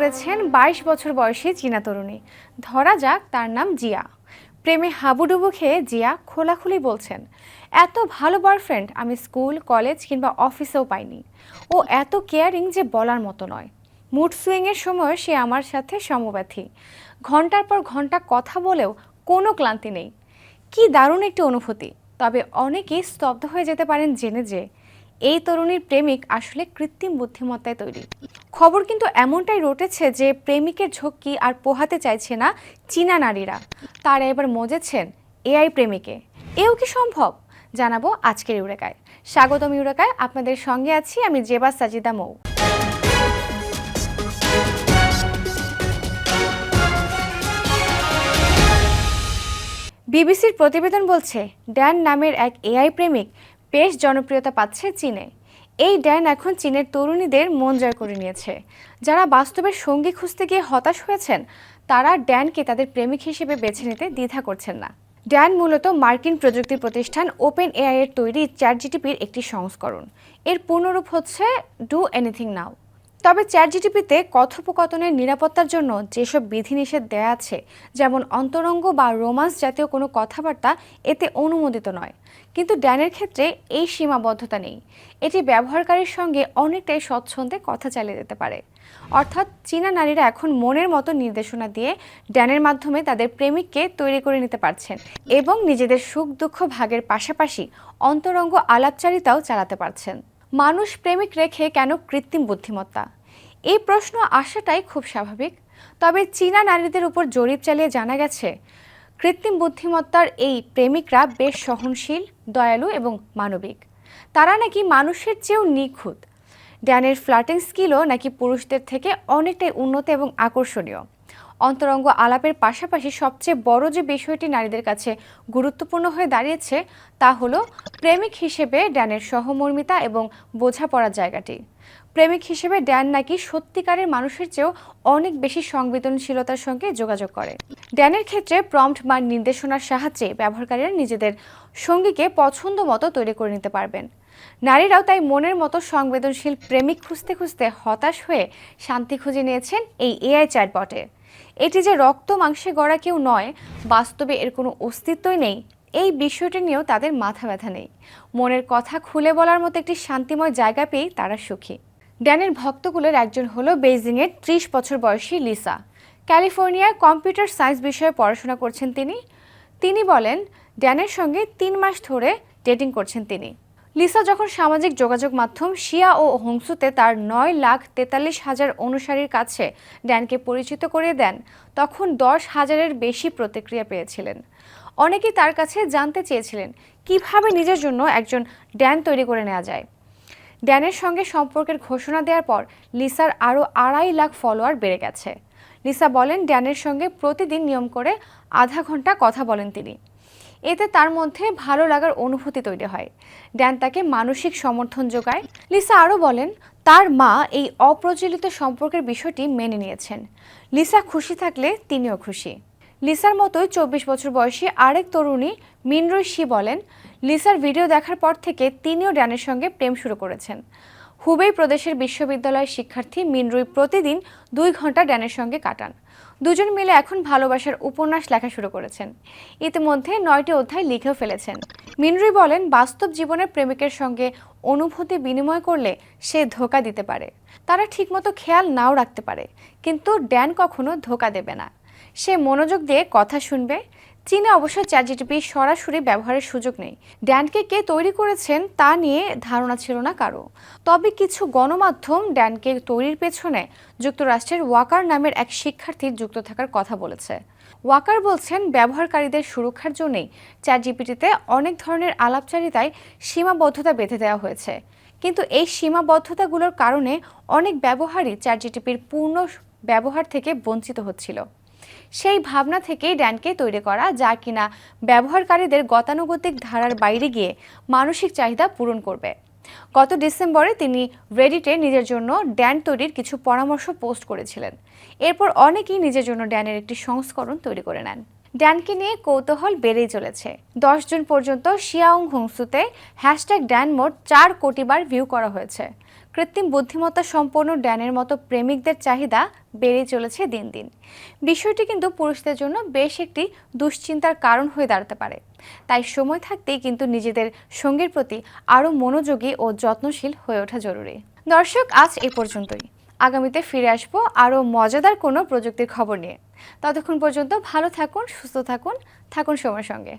আছেন বাইশ বছর বয়সী চীনা তরুণী। ধরা যাক তার নাম জিয়া। প্রেমে হাবুডুবু খেয়ে জিয়া খোলাখুলি বলছেন, এত ভালো বয়ফ্রেন্ড আমি স্কুল, কলেজ কিংবা অফিসেও পাইনি। ও এত কেয়ারিং যে বলার মতো নয়। মুড সুইংয়ের সময় সে আমার সাথে সমব্যথী। ঘণ্টার পর ঘণ্টা কথা বলেও কোনো ক্লান্তি নেই। কি দারুণ একটি অনুভূতি। তবে অনেকেই স্তব্ধ হয়ে যেতে পারেন জেনে যে এই তরুণীর প্রেমিক আসলে কৃত্রিম বুদ্ধিমত্তায় তৈরি। খবর কিন্তু এমনটাই রটেছে যে প্রেমিকের ঝক্কি আর পোহাতে চাইছে না চীনা নারীরা। তারা এবার মজেছেন এআই প্রেমিকে। এও কি সম্ভব? জানাব আজকের ইউরেকায়। স্বাগতম ইউরেকায়, আপনাদের সঙ্গে আছি আমি জেবা সাজিদা মৌ। বিবিসির প্রতিবেদন বলছে, ড্যান নামের এক এআই প্রেমিক বেশ জনপ্রিয়তা পাচ্ছে চীনে। এই ড্যান এখন চীনের তরুণীদের মন জয় করে নিয়েছে। যারা বাস্তবের সঙ্গী খুঁজতে গিয়ে হতাশ হয়েছেন, তারা ড্যানকে তাদের প্রেমিক হিসেবে বেছে নিতে দ্বিধা করছেন না। ড্যান মূলত মার্কিন প্রযুক্তি প্রতিষ্ঠান ওপেন এআই এর তৈরি চ্যাট জিটিপির একটি সংস্করণ। এর পূর্ণরূপ হচ্ছে ডু এনিথিং নাও। তবে চ্যাট জিটিপিতে কথোপকথনের নিরাপত্তার জন্য যেসব বিধিনিষেধ দেয়া আছে, যেমন অন্তরঙ্গ বা রোমান্স জাতীয় কোনো কথাবার্তা, এতে অনুমোদিত নয়। কিন্তু ড্যানের ক্ষেত্রে এই সীমাবদ্ধতা নেই। এটি ব্যবহারকারীর সঙ্গে অনেকটাই স্বচ্ছন্দে কথা চালিয়ে যেতে পারে। অর্থাৎ চীনা নারীরা এখন মনের মতো নির্দেশনা দিয়ে ড্যানের মাধ্যমে তাদের প্রেমিককে তৈরি করে নিতে পারছেন এবং নিজেদের সুখ দুঃখ ভাগের পাশাপাশি অন্তরঙ্গ আলাপচারিতাও চালাতে পারছেন। মানুষ প্রেমিক রেখে কেন কৃত্রিম বুদ্ধিমত্তা? এই প্রশ্ন আসাটাই খুব স্বাভাবিক। তবে চীনা নারীদের উপর জরিপ চালিয়ে জানা গেছে, কৃত্রিম বুদ্ধিমত্তার এই প্রেমিকরা বেশ সহনশীল, দয়ালু এবং মানবিক। তারা নাকি মানুষের চেয়েও নিখুঁত। ড্যানের ফ্লাটিং স্কিলও নাকি পুরুষদের থেকে অনেকটাই উন্নত এবং আকর্ষণীয়। অন্তরঙ্গ আলাপের পাশাপাশি সবচেয়ে বড় যে বিষয়টি নারীদের কাছে গুরুত্বপূর্ণ হয়ে দাঁড়িয়েছে, তা হলো প্রেমিক হিসেবে ড্যানের সহমর্মিতা এবং বোঝাপড়ার জায়গাটি। প্রেমিক হিসেবে ড্যান নাকি সত্যিকারের মানুষের চেয়েও অনেক বেশি সংবেদনশীলতার সঙ্গে যোগাযোগ করে। ড্যানের ক্ষেত্রে প্রম্পট বা নির্দেশনার সাহায্যে ব্যবহারকারীরা নিজেদের সঙ্গীকে পছন্দ মতো তৈরি করে নিতে পারবেন। নারীরাও তাই মনের মতো সংবেদনশীল প্রেমিক খুঁজতে খুঁজতে হতাশ হয়ে শান্তি খুঁজে নিয়েছেন এই এআই চ্যাটবটে। এটি যে রক্ত মাংসে গড়া কেউ নয়, বাস্তবে এর কোনো অস্তিত্বই নেই। এই বিষয়টি নিয়েও তাদের মাথা ব্যথা নেই। মনের কথা খুলে বলার মতো একটি শান্তিময় জায়গা পেয়েই তারা সুখী। ড্যানের ভক্তকুলের একজন হলো বেইজিংয়ের ত্রিশ বছর বয়সী লিসা। ক্যালিফোর্নিয়ায় কম্পিউটার সায়েন্স বিষয়ে পড়াশোনা করছেন তিনি। তিনি বলেন, ড্যানের সঙ্গে তিন মাস ধরে ডেটিং করছেন তিনি। লিসা যখন সামাজিক যোগাযোগ মাধ্যম শিয়া ও হোংসুতে তার নয় লাখ তেতাল্লিশ হাজার অনুসারীর কাছে ড্যানকে পরিচিত করে দেন, তখন দশ হাজারের বেশি প্রতিক্রিয়া পেয়েছিলেন। অনেকেই তার কাছে জানতে চেয়েছিলেন, কীভাবে নিজের জন্য একজন ড্যান তৈরি করে নেওয়া যায়? ড্যানের সঙ্গে সম্পর্কের ঘোষণা দেওয়ার পর লিসার আরও আড়াই লাখ ফলোয়ার বেড়ে গেছে। লিসা বলেন, ড্যানের সঙ্গে প্রতিদিন নিয়ম করে আধা ঘণ্টা কথা বলেন তিনি। এতে তার মধ্যে ভালো লাগার অনুভূতি তৈরি হয়। ড্যান তাকে মানসিক সমর্থন যোগায়। লিসা আরও বলেন, তার মা এই অপ্রচলিত সম্পর্কের বিষয়টি মেনে নিয়েছেন। লিসা খুশি থাকলে তিনিও খুশি। লিসার মতোই চব্বিশ বছর বয়সী আরেক তরুণী মিনরুই শি বলেন, লিসার ভিডিও দেখার পর থেকে তিনিও ড্যানের সঙ্গে প্রেম শুরু করেছেন। হুবেই প্রদেশের বিশ্ববিদ্যালয়ের শিক্ষার্থী মিনরুই প্রতিদিন দুই ঘণ্টা ড্যানের সঙ্গে কাটান। দুজন মিলে এখন ভালোবাসার উপন্যাস লেখা শুরু করেছেন। ইতিমধ্যে নয়টি অধ্যায় লিখেও ফেলেছেন। মিনরুই বলেন, বাস্তব জীবনের প্রেমিকের সঙ্গে অনুভূতি বিনিময় করলে সে ধোকা দিতে পারে। তারা ঠিকমতো খেয়াল নাও রাখতে পারে, কিন্তু ড্যান কখনো ধোকা দেবে না। সে মনোযোগ দিয়ে কথা শুনবে চীনে অবশ্য চ্যাটজিটিপি সরাসরি ব্যবহারের সুযোগ নেই। ড্যানকে কে তৈরি করেছেন তা নিয়ে ধারণা ছিল না কারও। তবে কিছু গণমাধ্যম ড্যানকে তৈরির পেছনে যুক্তরাষ্ট্রের ওয়াকার নামের এক শিক্ষার্থীর যুক্ত থাকার কথা বলেছে। ওয়াকার বলছেন, ব্যবহারকারীদের সুরক্ষার জন্যই চ্যাটজিপিটিতে অনেক ধরনের আলাপচারিতায় সীমাবদ্ধতা বেঁধে দেওয়া হয়েছে। কিন্তু এই সীমাবদ্ধতাগুলোর কারণে অনেক ব্যবহারই চ্যাটজিটিপির পূর্ণ ব্যবহার থেকে বঞ্চিত হচ্ছিল। সেই ভাবনা থেকেই ড্যানকে তৈরি করা, যা কিনা ব্যবহারকারীদের গতানুগতিক ধারার বাইরে গিয়ে মানসিক চাহিদা পূরণ করবে। গত ডিসেম্বরে তিনি রেডিটে নিজের জন্য ড্যান তৈরির কিছু পরামর্শ পোস্ট করেছিলেন। এরপর অনেকেই নিজের জন্য ড্যানের একটি সংস্করণ তৈরি করে নেন। ড্যানকে নিয়ে কৌতূহল বেড়েই চলেছে। দশ জুন পর্যন্ত শিয়াং হুংসুতে হ্যাশট্যাগ ড্যান মোট চার কোটি বার ভিউ করা হয়েছে। কৃত্রিম বুদ্ধিমত্তা সম্পন্ন ড্যানের মতো প্রেমিকদের চাহিদা বেড়ে চলেছে দিন দিন। বিষয়টি কিন্তু পুরুষদের জন্য বেশ একটি দুশ্চিন্তার কারণ হয়ে দাঁড়াতে পারে। তাই সময় থাকতেই কিন্তু নিজেদের সঙ্গীর প্রতি আরও মনোযোগী ও যত্নশীল হয়ে ওঠা জরুরি। দর্শক, আজ এ পর্যন্তই। আগামীতে ফিরে আসব আরও মজাদার কোনো প্রযুক্তির খবর নিয়ে। ততক্ষণ পর্যন্ত ভালো থাকুন, সুস্থ থাকুন থাকুন সময়ের সঙ্গে।